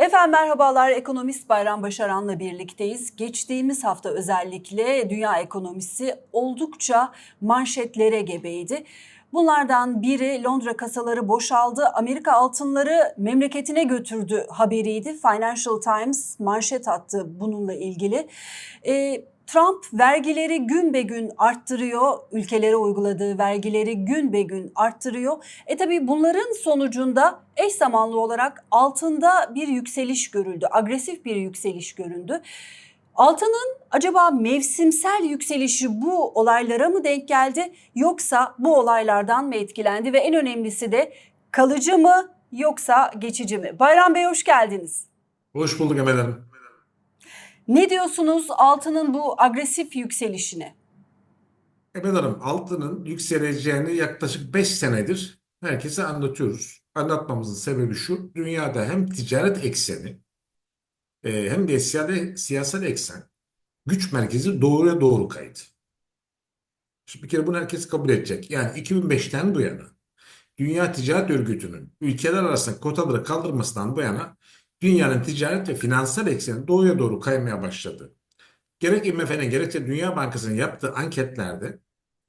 Efendim merhabalar. Ekonomist Bayram Başaran'la birlikteyiz. Geçtiğimiz hafta özellikle dünya ekonomisi oldukça manşetlere gebeydi. Bunlardan biri Londra kasaları boşaldı, Amerika altınları memleketine götürdü haberiydi. Financial Times manşet attı bununla ilgili. Ee, Trump vergileri gün be gün arttırıyor, ülkelere uyguladığı vergileri gün be gün arttırıyor. E tabi bunların sonucunda eş zamanlı olarak altında bir yükseliş görüldü, agresif bir yükseliş göründü. Altının acaba mevsimsel yükselişi bu olaylara mı denk geldi yoksa bu olaylardan mı etkilendi ve en önemlisi de kalıcı mı yoksa geçici mi? Bayram Bey hoş geldiniz. Hoş bulduk Emel Hanım. Ne diyorsunuz altının bu agresif yükselişine? Emel Hanım altının yükseleceğini yaklaşık 5 senedir herkese anlatıyoruz. Anlatmamızın sebebi şu. Dünyada hem ticaret ekseni e, hem de siyasal, siyasal eksen güç merkezi doğruya doğru kaydı. Şimdi bir kere bunu herkes kabul edecek. Yani 2005'ten bu yana Dünya Ticaret Örgütü'nün ülkeler arasında kotaları kaldırmasından bu yana dünyanın ticaret ve finansal ekseni doğuya doğru kaymaya başladı. Gerek IMF'nin gerekse Dünya Bankası'nın yaptığı anketlerde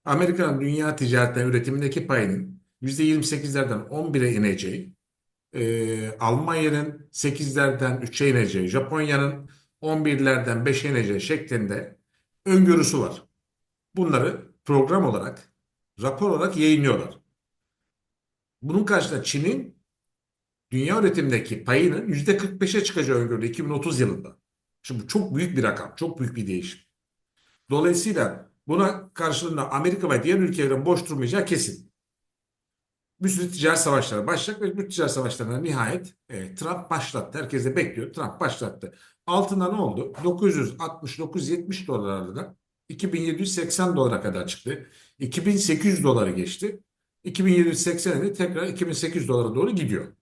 Amerika'nın dünya ticaretten üretimindeki payının %28'lerden 11'e ineceği, e, Almanya'nın 8'lerden 3'e ineceği, Japonya'nın 11'lerden 5'e ineceği şeklinde öngörüsü var. Bunları program olarak, rapor olarak yayınlıyorlar. Bunun karşısında Çin'in dünya üretimindeki payının %45'e çıkacağı öngörülü 2030 yılında. Şimdi bu çok büyük bir rakam, çok büyük bir değişim. Dolayısıyla buna karşılığında Amerika ve diğer ülkelerin boş durmayacağı kesin. Bir sürü ticaret savaşları başlayacak ve bu ticaret savaşlarına nihayet e, Trump başlattı. Herkes de bekliyor. Trump başlattı. Altında ne oldu? 960-970 dolarlardan 2780 dolara kadar çıktı. 2800 doları geçti. 2780'e de tekrar 2800 dolara doğru gidiyor.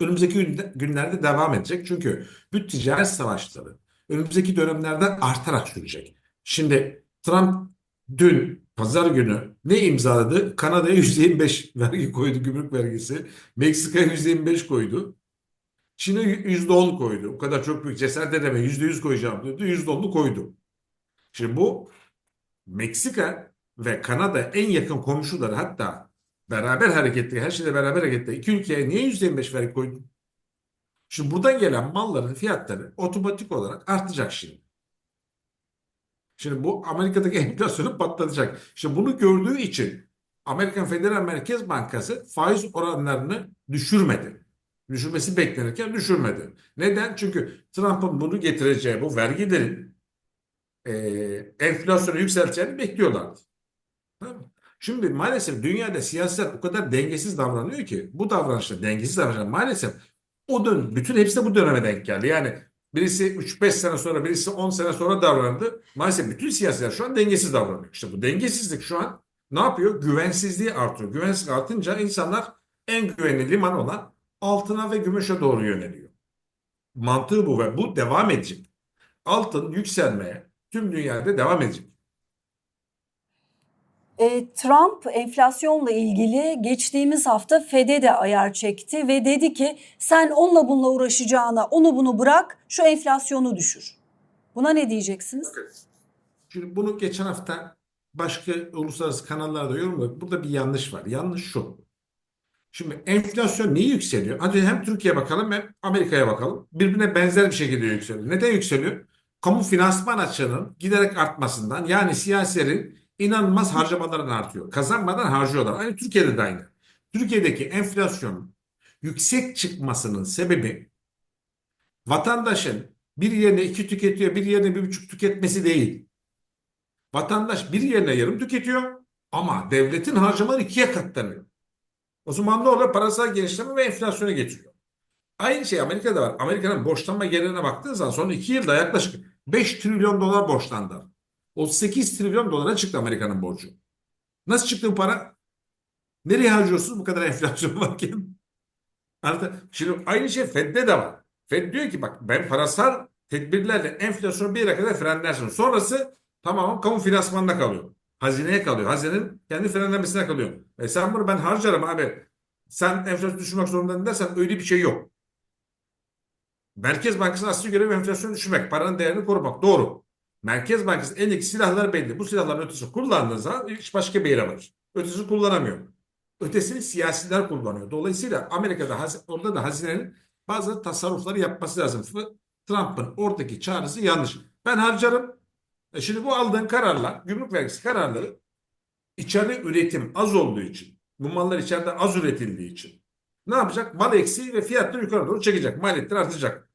Önümüzdeki günlerde devam edecek. Çünkü bu ticaret savaşları önümüzdeki dönemlerden artarak sürecek. Şimdi Trump dün pazar günü ne imzaladı? Kanada'ya %25 vergi koydu, gümrük vergisi. Meksika'ya %25 koydu. Çin'e %10 koydu. O kadar çok büyük cesaret edeme %100 koyacağım diyordu. %10'lu koydu. Şimdi bu Meksika ve Kanada en yakın komşuları hatta beraber hareketli, her şeyde beraber hareketli. İki ülkeye niye %25 vergi koydu? Şimdi buradan gelen malların fiyatları otomatik olarak artacak şimdi. Şimdi bu Amerika'daki enflasyonu patlatacak. Şimdi bunu gördüğü için Amerikan Federal Merkez Bankası faiz oranlarını düşürmedi. Düşürmesi beklenirken düşürmedi. Neden? Çünkü Trump'ın bunu getireceği bu vergilerin e, enflasyonu yükselteceğini bekliyorlardı. Tamam mı? Şimdi maalesef dünyada siyaset o kadar dengesiz davranıyor ki bu davranışta dengesiz davranışlar maalesef o dön bütün hepsi de bu döneme denk geldi. Yani birisi 3-5 sene sonra birisi 10 sene sonra davrandı. Maalesef bütün siyasetler şu an dengesiz davranıyor. İşte bu dengesizlik şu an ne yapıyor? Güvensizliği artıyor. Güvensizlik artınca insanlar en güvenli liman olan altına ve gümüşe doğru yöneliyor. Mantığı bu ve bu devam edecek. Altın yükselmeye tüm dünyada devam edecek. E, Trump enflasyonla ilgili geçtiğimiz hafta Fed'e de ayar çekti ve dedi ki sen onunla bununla uğraşacağına onu bunu bırak şu enflasyonu düşür. Buna ne diyeceksiniz? Şimdi bunu geçen hafta başka uluslararası kanallarda yorumladık. Burada bir yanlış var. Yanlış şu. Şimdi enflasyon niye yükseliyor? Hadi hem Türkiye'ye bakalım hem Amerika'ya bakalım. Birbirine benzer bir şekilde yükseliyor. Neden yükseliyor? Kamu finansman açığının giderek artmasından yani siyasilerin inanılmaz harcamaların artıyor. Kazanmadan harcıyorlar. Aynı Türkiye'de de aynı. Türkiye'deki enflasyonun yüksek çıkmasının sebebi vatandaşın bir yerine iki tüketiyor, bir yerine bir buçuk tüketmesi değil. Vatandaş bir yerine yarım tüketiyor ama devletin harcamaları ikiye katlanıyor. O zaman ne olur? Parasal genişleme ve enflasyona getiriyor. Aynı şey Amerika'da var. Amerika'nın borçlanma gelirine baktığın zaman son iki yılda yaklaşık 5 trilyon dolar borçlandı. 38 trilyon dolara çıktı Amerika'nın borcu. Nasıl çıktı bu para? Nereye harcıyorsunuz bu kadar enflasyon varken? Artık şimdi aynı şey Fed'de de var. Fed diyor ki bak ben parasal tedbirlerle enflasyonu bir yere kadar frenlersin. Sonrası tamamen kamu finansmanında kalıyor. Hazineye kalıyor. Hazinenin kendi frenlemesine kalıyor. E sen bunu ben harcarım abi. Sen enflasyonu düşürmek zorunda dersen öyle bir şey yok. Merkez Bankası'nın asli görevi enflasyonu düşürmek, paranın değerini korumak. Doğru. Merkez Bankası'nın elindeki silahlar belli. Bu silahların ötesi kullandığı zaman iş başka bir yere varır. Ötesi kullanamıyor. Ötesini siyasiler kullanıyor. Dolayısıyla Amerika'da orada da hazinenin bazı tasarrufları yapması lazım. Trump'ın oradaki çağrısı yanlış. Ben harcarım. E şimdi bu aldığın kararlar, gümrük vergisi kararları içeride üretim az olduğu için, bu mallar içeride az üretildiği için ne yapacak? Mal eksiği ve fiyatları yukarı doğru çekecek. Maliyetler artacak.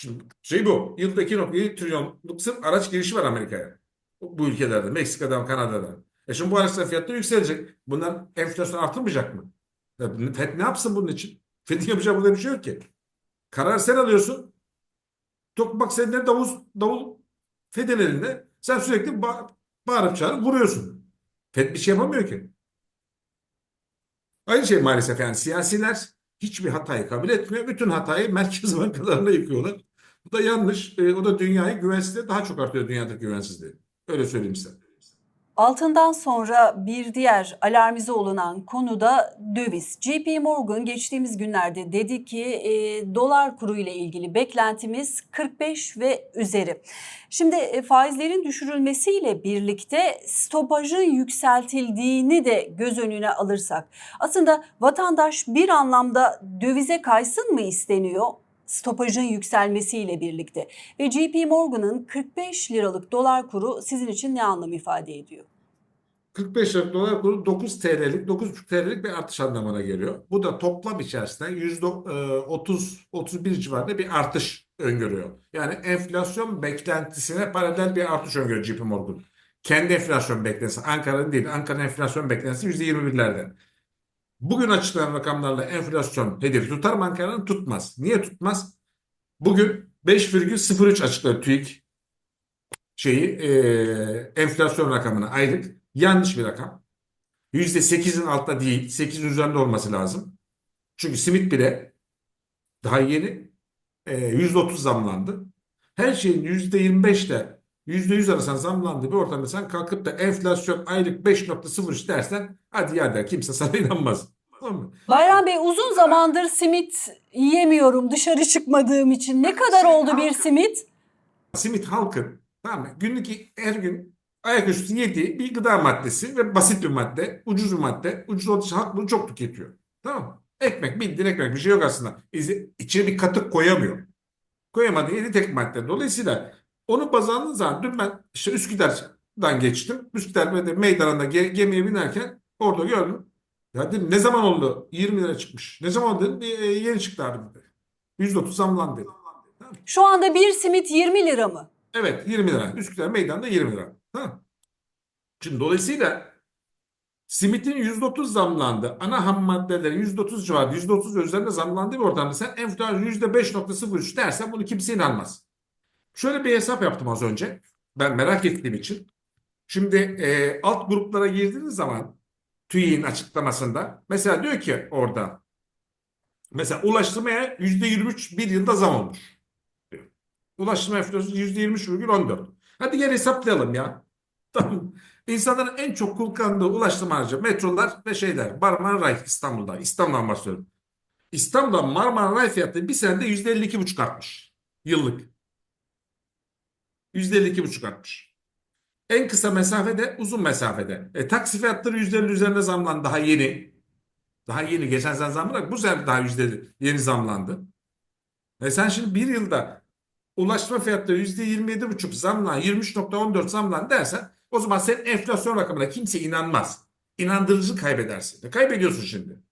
Şimdi şey bu. Yılda 2.7 trilyonluk sırf araç girişi var Amerika'ya. Bu ülkelerde. Meksika'dan, Kanada'dan. E şimdi bu araçların fiyatları yükselecek. Bunlar enflasyon artırmayacak mı? Ya FED ne yapsın bunun için? FED'in yapacağı burada bir şey yok ki. Karar sen alıyorsun. Tokmak senin davul, davul FED'in elinde. Sen sürekli ba- bağırıp çağırıp vuruyorsun. FED bir şey yapamıyor ki. Aynı şey maalesef yani siyasiler hiçbir hatayı kabul etmiyor. Bütün hatayı merkez bankalarına yıkıyorlar. Bu da yanlış. E, o da dünyayı güvensizliği daha çok artıyor dünyadaki güvensizliği. Öyle söyleyeyim size. Altından sonra bir diğer alarmize olunan konu da döviz. JP Morgan geçtiğimiz günlerde dedi ki e, dolar kuru ile ilgili beklentimiz 45 ve üzeri. Şimdi e, faizlerin düşürülmesiyle birlikte stopajın yükseltildiğini de göz önüne alırsak aslında vatandaş bir anlamda dövize kaysın mı isteniyor? Stopajın yükselmesiyle birlikte ve JP Morgan'ın 45 liralık dolar kuru sizin için ne anlam ifade ediyor? 45 liralık dolar kuru 9 TL'lik, 9,5 TL'lik bir artış anlamına geliyor. Bu da toplam içerisinde %30-31 civarında bir artış öngörüyor. Yani enflasyon beklentisine paralel bir artış öngörüyor JP Morgan. Kendi enflasyon beklentisi Ankara'nın değil. Ankara'nın enflasyon beklentisi %21'lerde. Bugün açıklanan rakamlarla enflasyon hedefi tutar mı Ankara'nın? Tutmaz. Niye tutmaz? Bugün 5,03 açıkladı TÜİK şeyi e, enflasyon rakamını aylık. Yanlış bir rakam. %8'in altında değil, 8'in üzerinde olması lazım. Çünkü simit bile daha yeni e, %30 zamlandı. Her şeyin %25 ile %100 arasında zamlandığı bir ortamda sen kalkıp da enflasyon aylık 5.03 dersen hadi ya der kimse sana inanmaz. Tamam mı? Bayram Bey uzun zamandır simit yiyemiyorum dışarı çıkmadığım için. Ne kadar oldu bir simit? Simit halkın tamam mı? Günlük her gün ayaküstü yediği bir gıda maddesi ve basit bir madde, ucuz bir madde. Ucuz olduğu için halk bunu çok tüketiyor. Tamam mı? Ekmek bildiğin ekmek bir şey yok aslında. İçine bir katık koyamıyor. Koyamadığı yedi tek madde. Dolayısıyla onu baz aldığın zaman dün ben işte Üsküdar'dan geçtim. Üsküdar'da meydanında ge- gemiye binerken orada gördüm. Ya dedim ne zaman oldu? 20 lira çıkmış. Ne zaman oldu. "E, e, yeni çıktı abi dedi. %30 zamlandı dedi. Tamam. Şu anda bir simit 20 lira mı? Evet 20 lira. Üsküdar meydanda 20 lira. Ha. Şimdi dolayısıyla simitin %30 zamlandı. Ana ham maddelerin %30 civarı, %30 üzerinde zamlandığı bir ortamda sen enflasyon %5.03 dersen bunu kimse inanmaz. Şöyle bir hesap yaptım az önce. Ben merak ettiğim için. Şimdi e, alt gruplara girdiğiniz zaman TÜİK'in açıklamasında mesela diyor ki orada mesela ulaştırmaya %23 bir yılda zam olmuş. diyor. Ulaştırma enflasyonu %23,14. Hadi gel hesaplayalım ya. Tamam. İnsanların en çok kullandığı ulaştırma aracı metrolar ve şeyler. Marmara Ray İstanbul'da. İstanbul'dan bahsediyorum. İstanbul'da Marmara Ray fiyatı bir senede %52,5 artmış. Yıllık. %52,5 artmış. En kısa mesafede, uzun mesafede. E, taksi fiyatları %50 üzerinde zamlandı. Daha yeni. Daha yeni. Geçen sene zamlandı. Bu sene daha %50 yeni zamlandı. E sen şimdi bir yılda ulaştırma fiyatları %27,5 zamlan, 23.14 zamlan dersen o zaman senin enflasyon rakamına kimse inanmaz. İnandırıcı kaybedersin. E, kaybediyorsun şimdi.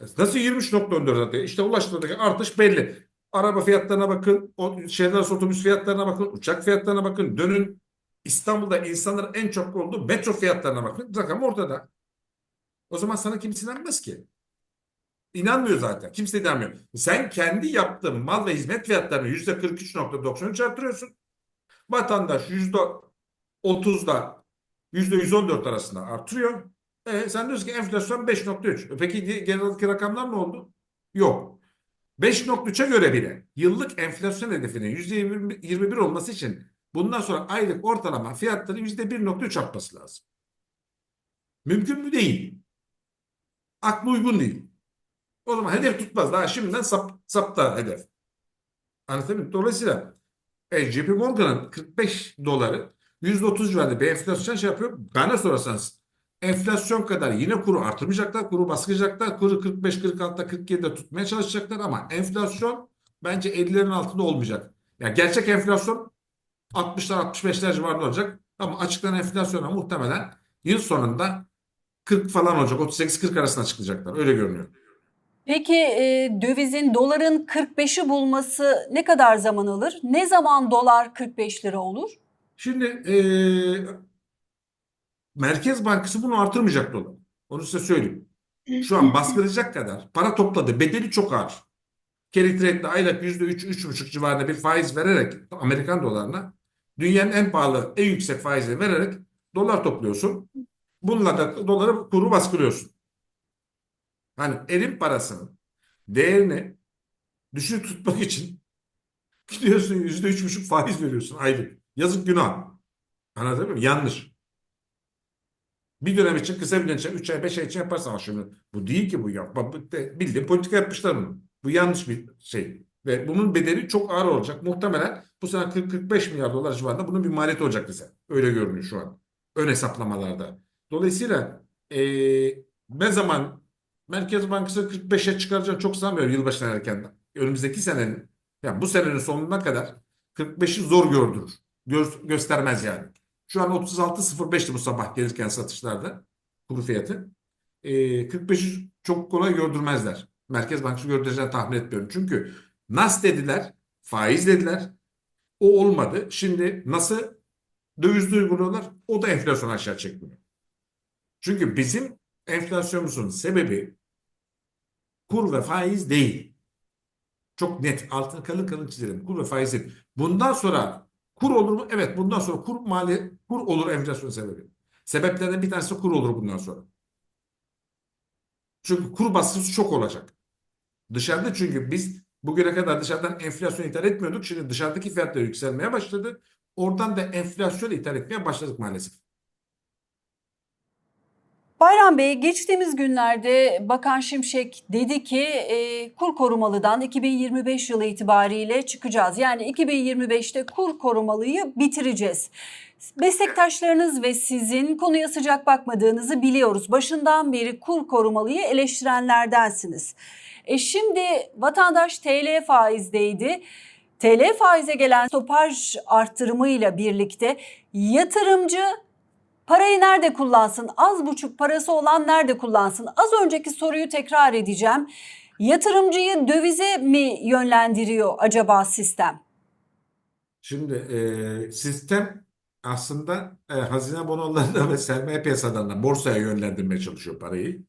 E, Nasıl 23.14 zaten? İşte ulaştırmadaki artış belli. Araba fiyatlarına bakın, o arası otobüs fiyatlarına bakın, uçak fiyatlarına bakın. Dönün İstanbul'da insanların en çok olduğu metro fiyatlarına bakın. Rakam ortada. O zaman sana kimse inanmaz ki. İnanmıyor zaten. Kimse inanmıyor. Sen kendi yaptığın mal ve hizmet fiyatlarını %43.93 artırıyorsun. Vatandaş %30'da %114 arasında artırıyor. E, sen diyorsun ki enflasyon 5.3. E, Peki gerideki rakamlar ne oldu? Yok. 5.3'e göre bile yıllık enflasyon hedefinin %21 olması için bundan sonra aylık ortalama fiyatları %1.3 artması lazım. Mümkün mü değil? Aklı uygun değil. O zaman hedef tutmaz. Daha şimdiden sap, sapta hedef. Anlatabiliyor muyum? Dolayısıyla e, JP Morgan'ın 45 doları %30 civarında bir enflasyon şey yapıyor. Bana sorarsanız enflasyon kadar yine kuru artırmayacaklar. Kuru baskılayacaklar. Kuru 45, 46'da 47'de tutmaya çalışacaklar ama enflasyon bence 50'lerin altında olmayacak. Yani gerçek enflasyon 60'lar 65'ler civarında olacak. Ama açıklanan enflasyona muhtemelen yıl sonunda 40 falan olacak. 38-40 arasında açıklayacaklar. Öyle görünüyor. Peki e, dövizin doların 45'i bulması ne kadar zaman alır? Ne zaman dolar 45 lira olur? Şimdi eee, Merkez Bankası bunu artırmayacak dolar. Onu size söyleyeyim. Şu an baskılayacak kadar para topladı. Bedeli çok ağır. Carry trade'le aylık %3, 3,5 civarında bir faiz vererek Amerikan dolarına dünyanın en pahalı, en yüksek faizi vererek dolar topluyorsun. Bununla da doları kuru baskılıyorsun. Hani elin parasının değerini düşük tutmak için gidiyorsun %3,5 faiz veriyorsun aylık. Yazık günah. Anladın mı? Yanlış. Bir dönem için kısa bir dönem için 3 ay 5 ay için yaparsan ama şimdi bu değil ki bu ya. Bak, bu de- Bildiğin politika yapmışlar bunu. Bu yanlış bir şey. Ve bunun bedeli çok ağır olacak. Muhtemelen bu sene 40-45 milyar dolar civarında bunun bir maliyeti olacak bize. Öyle görünüyor şu an. Ön hesaplamalarda. Dolayısıyla eee, ne zaman Merkez Bankası 45'e çıkaracağını çok sanmıyorum yılbaşından erkenden. Önümüzdeki senenin yani bu senenin sonuna kadar 45'i zor gördürür. Gö- göstermez yani. Şu an 36.05'ti bu sabah gelirken satışlarda kuru fiyatı. Ee, 45'i çok kolay gördürmezler. Merkez Bankası gördüreceğini tahmin etmiyorum. Çünkü nas dediler, faiz dediler. O olmadı. Şimdi nasıl döviz uyguluyorlar? O da enflasyon aşağı çekmiyor. Çünkü bizim enflasyonumuzun sebebi kur ve faiz değil. Çok net altını kalın kalın çizelim. Kur ve faiz değil. Bundan sonra kur olur mu? Evet bundan sonra kur mali kur olur enflasyon sebebi. Sebeplerden bir tanesi kur olur bundan sonra. Çünkü kur baskısı çok olacak. Dışarıda çünkü biz bugüne kadar dışarıdan enflasyon ithal etmiyorduk. Şimdi dışarıdaki fiyatlar yükselmeye başladı. Oradan da enflasyon ithal etmeye başladık maalesef. Bayram Bey geçtiğimiz günlerde Bakan Şimşek dedi ki e, kur korumalıdan 2025 yılı itibariyle çıkacağız. Yani 2025'te kur korumalıyı bitireceğiz. Meslektaşlarınız ve sizin konuya sıcak bakmadığınızı biliyoruz. Başından beri kur korumalıyı eleştirenlerdensiniz. E şimdi vatandaş TL faizdeydi. TL faize gelen stopaj arttırımıyla birlikte yatırımcı Parayı nerede kullansın? Az buçuk parası olan nerede kullansın? Az önceki soruyu tekrar edeceğim. Yatırımcıyı dövize mi yönlendiriyor acaba sistem? Şimdi e, sistem aslında e, hazine bonolarına ve sermaye piyasalarına, borsaya yönlendirmeye çalışıyor parayı.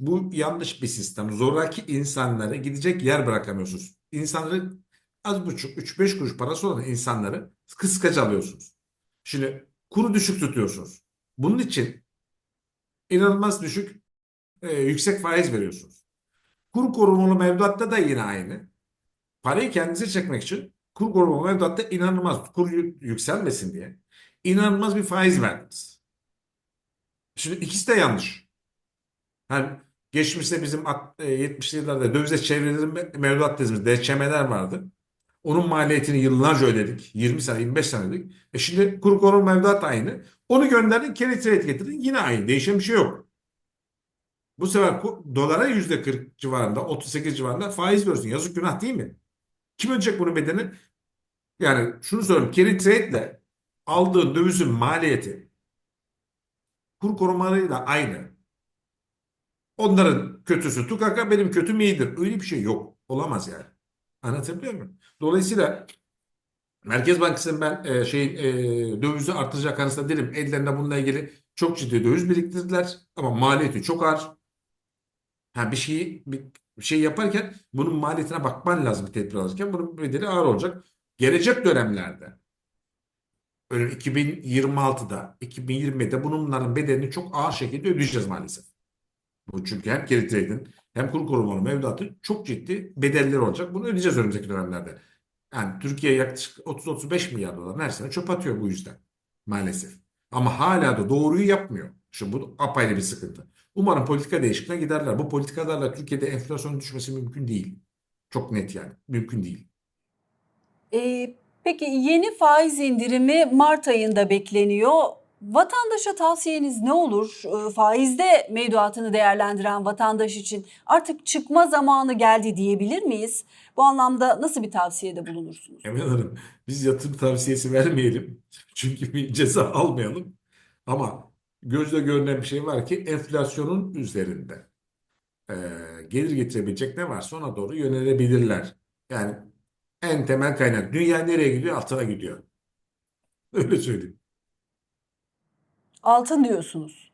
Bu yanlış bir sistem. Zoraki insanlara gidecek yer bırakamıyorsunuz. İnsanları az buçuk 3-5 kuruş parası olan insanları kıskaca alıyorsunuz. Şimdi kuru düşük tutuyorsunuz. Bunun için inanılmaz düşük e, yüksek faiz veriyorsunuz. Kur korumalı mevduatta da yine aynı. Parayı kendinize çekmek için kur korumalı mevduatta inanılmaz kur yü- yükselmesin diye inanılmaz bir faiz verdiniz. Şimdi ikisi de yanlış. Yani geçmişte bizim at- e, 70'li yıllarda dövize çevrilen me- mevduat dediğimiz DÇM'ler vardı. Onun maliyetini yıllarca ödedik. 20 sene, 25 sene ödedik. E şimdi kur koruma mevduat aynı. Onu gönderdin, carry trade getirdin. Yine aynı. Değişen bir şey yok. Bu sefer dolara %40 civarında, 38 civarında faiz veriyorsun. Yazık günah değil mi? Kim ödeyecek bunun bedelini? Yani şunu söyleyeyim. Carry trade ile aldığın dövizin maliyeti kur korumalarıyla aynı. Onların kötüsü tukaka, benim kötüm iyidir. Öyle bir şey yok. Olamaz yani. Anlatabiliyor muyum? Dolayısıyla Merkez Bankası'nın ben e, şey e, dövizi artıracak kanısında değilim. Ellerinde bununla ilgili çok ciddi döviz biriktirdiler ama maliyeti çok ağır. Ha bir şeyi bir, bir şey yaparken bunun maliyetine bakman lazım bir tedbir alırken. Bunun bedeli ağır olacak. Gelecek dönemlerde öyle 2026'da, 2020'de bunların bedelini çok ağır şekilde ödeyeceğiz maalesef. Bu çünkü hem carry trade'in hem kur korumalı mevduatın çok ciddi bedelleri olacak. Bunu ödeyeceğiz önümüzdeki dönemlerde. Yani Türkiye yaklaşık 30-35 milyar dolar her sene çöp atıyor bu yüzden maalesef. Ama hala da doğruyu yapmıyor. Şimdi bu apayrı bir sıkıntı. Umarım politika değişikliğine giderler. Bu politikalarla Türkiye'de enflasyonun düşmesi mümkün değil. Çok net yani. Mümkün değil. Ee, peki yeni faiz indirimi Mart ayında bekleniyor. Vatandaşa tavsiyeniz ne olur? Ee, faizde mevduatını değerlendiren vatandaş için artık çıkma zamanı geldi diyebilir miyiz? Bu anlamda nasıl bir tavsiyede bulunursunuz? Emel Hanım, biz yatırım tavsiyesi vermeyelim. Çünkü bir ceza almayalım. Ama gözle görünen bir şey var ki enflasyonun üzerinde e, gelir getirebilecek ne varsa ona doğru yönelebilirler. Yani en temel kaynak. Dünya nereye gidiyor? Altına gidiyor. Öyle söyleyeyim. Altın diyorsunuz.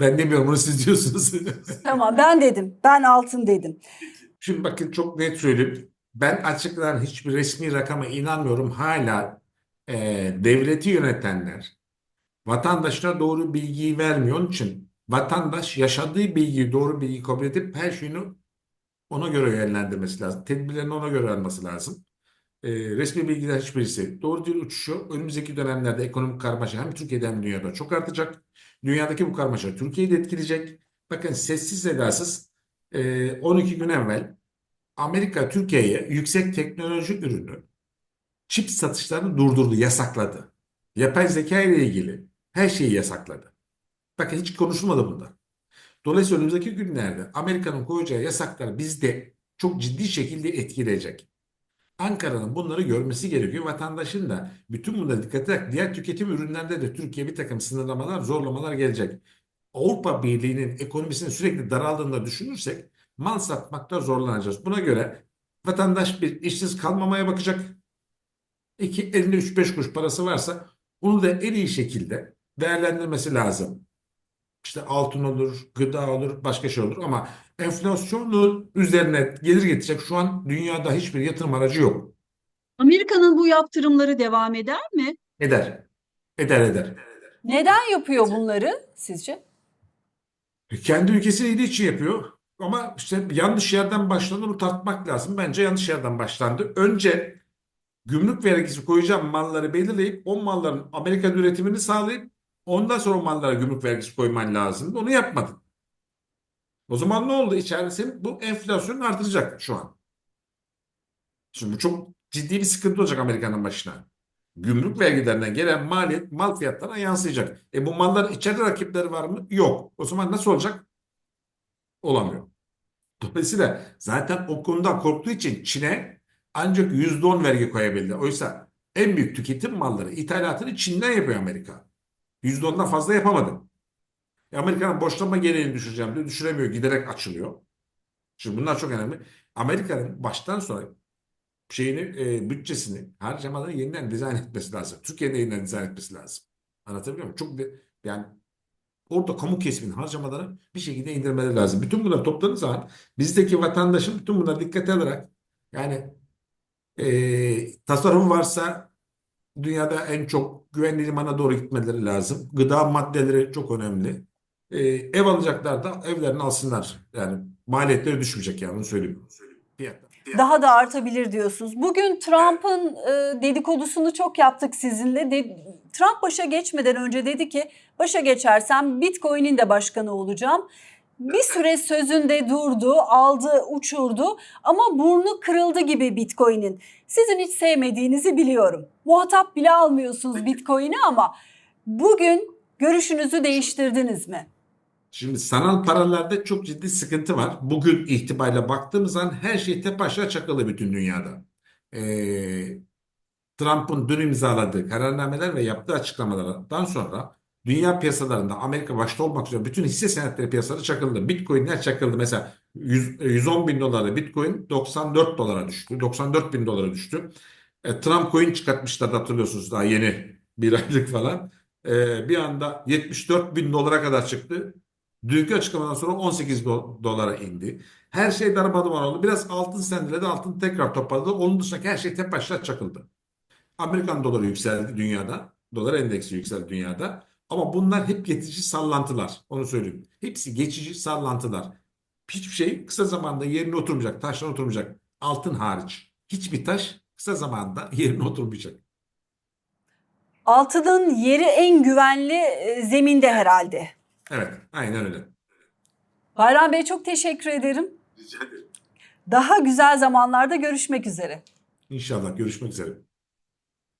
Ben demiyorum bunu siz diyorsunuz. Tamam ben dedim. Ben altın dedim. Şimdi bakın çok net söyleyeyim. Ben açıklanan hiçbir resmi rakama inanmıyorum. Hala e, devleti yönetenler vatandaşına doğru bilgiyi vermiyor. Onun için vatandaş yaşadığı bilgiyi, doğru bilgiyi kabul edip her şeyini ona göre yönlendirmesi lazım. Tedbirlerini ona göre alması lazım. E, resmi bilgiler hiçbirisi doğru değil uçuşu. Önümüzdeki dönemlerde ekonomik karmaşa hem Türkiye'de hem dünyada çok artacak. Dünyadaki bu karmaşa Türkiye'yi de etkileyecek. Bakın sessiz sedasız e, 12 gün evvel Amerika Türkiye'ye yüksek teknoloji ürünü çip satışlarını durdurdu, yasakladı. Yapay zeka ile ilgili her şeyi yasakladı. Bakın hiç konuşulmadı bunda. Dolayısıyla önümüzdeki günlerde Amerika'nın koyacağı yasaklar bizde çok ciddi şekilde etkileyecek. Ankara'nın bunları görmesi gerekiyor. Vatandaşın da bütün bunlara dikkat ederek diğer tüketim ürünlerinde de Türkiye bir takım sınırlamalar, zorlamalar gelecek. Avrupa Birliği'nin ekonomisinin sürekli daraldığını da düşünürsek mal satmakta zorlanacağız. Buna göre vatandaş bir işsiz kalmamaya bakacak. İki, elinde 3-5 kuruş parası varsa bunu da en iyi şekilde değerlendirmesi lazım. İşte altın olur, gıda olur, başka şey olur ama enflasyonun üzerine gelir getirecek şu an dünyada hiçbir yatırım aracı yok. Amerika'nın bu yaptırımları devam eder mi? Eder. Eder eder. Neden yapıyor bunları sizce? Kendi ülkesi iyiliği için yapıyor. Ama işte yanlış yerden başlandı bunu tartmak lazım. Bence yanlış yerden başlandı. Önce gümrük vergisi koyacağım malları belirleyip o malların Amerikan üretimini sağlayıp ondan sonra mallara gümrük vergisi koyman lazım. Onu yapmadın. O zaman ne oldu? İçeride senin bu enflasyonu artıracak şu an. Şimdi bu çok ciddi bir sıkıntı olacak Amerika'nın başına. Gümrük vergilerinden gelen maliyet mal fiyatlarına yansıyacak. E bu malların içeride rakipleri var mı? Yok. O zaman nasıl olacak? Olamıyor. Dolayısıyla zaten o konudan korktuğu için Çin'e ancak %10 vergi koyabildi. Oysa en büyük tüketim malları ithalatını Çin'den yapıyor Amerika. %10'dan fazla yapamadı. E Amerika'nın borçlanma geleneğini düşüreceğim diyor. Düşüremiyor. Giderek açılıyor. Şimdi bunlar çok önemli. Amerika'nın baştan sonra şeyini, e, bütçesini, harcamalarını yeniden dizayn etmesi lazım. Türkiye'de yeniden dizayn etmesi lazım. Anlatabiliyor muyum? Çok de, yani orada kamu kesiminin harcamalarını bir şekilde indirmeleri lazım. Bütün bunları topladığınız zaman bizdeki vatandaşın bütün bunları dikkate alarak yani e, tasarruf varsa dünyada en çok güvenli limana doğru gitmeleri lazım. Gıda maddeleri çok önemli. E, ev alacaklar da evlerini alsınlar. Yani maliyetleri düşmeyecek yani onu söyleyeyim. Fiyatlar. Daha da artabilir diyorsunuz. Bugün Trump'ın e, dedikodusunu çok yaptık sizinle. De, Trump başa geçmeden önce dedi ki başa geçersem Bitcoin'in de başkanı olacağım. Bir süre sözünde durdu, aldı, uçurdu ama burnu kırıldı gibi Bitcoin'in. Sizin hiç sevmediğinizi biliyorum. Muhatap bile almıyorsunuz Bitcoin'i ama bugün görüşünüzü değiştirdiniz mi? Şimdi sanal paralarda çok ciddi sıkıntı var. Bugün itibariyle baktığımız zaman her şey tepaşa çakılı bütün dünyada. Ee, Trump'ın dün imzaladığı kararnameler ve yaptığı açıklamalardan sonra dünya piyasalarında Amerika başta olmak üzere bütün hisse senetleri piyasaları çakıldı. Bitcoin'ler çakıldı. Mesela 100, 110 bin dolarla Bitcoin 94 dolara düştü. 94 bin dolara düştü. E, Trump coin çıkartmışlardı hatırlıyorsunuz daha yeni bir aylık falan. E, bir anda 74 bin dolara kadar çıktı. Dünkü açıklamadan sonra 18 do- dolara indi. Her şey darmadağın oldu. Biraz altın sendeledi. Altın tekrar toparladı. Onun dışındaki her şey tek başına çakıldı. Amerikan doları yükseldi dünyada. Dolar endeksi yükseldi dünyada. Ama bunlar hep geçici sallantılar. Onu söyleyeyim. Hepsi geçici sallantılar. Hiçbir şey kısa zamanda yerine oturmayacak. Taşlar oturmayacak. Altın hariç. Hiçbir taş kısa zamanda yerine oturmayacak. Altının yeri en güvenli e, zeminde herhalde. Evet, aynen öyle. Bayram Bey çok teşekkür ederim. Rica ederim. Daha güzel zamanlarda görüşmek üzere. İnşallah görüşmek üzere.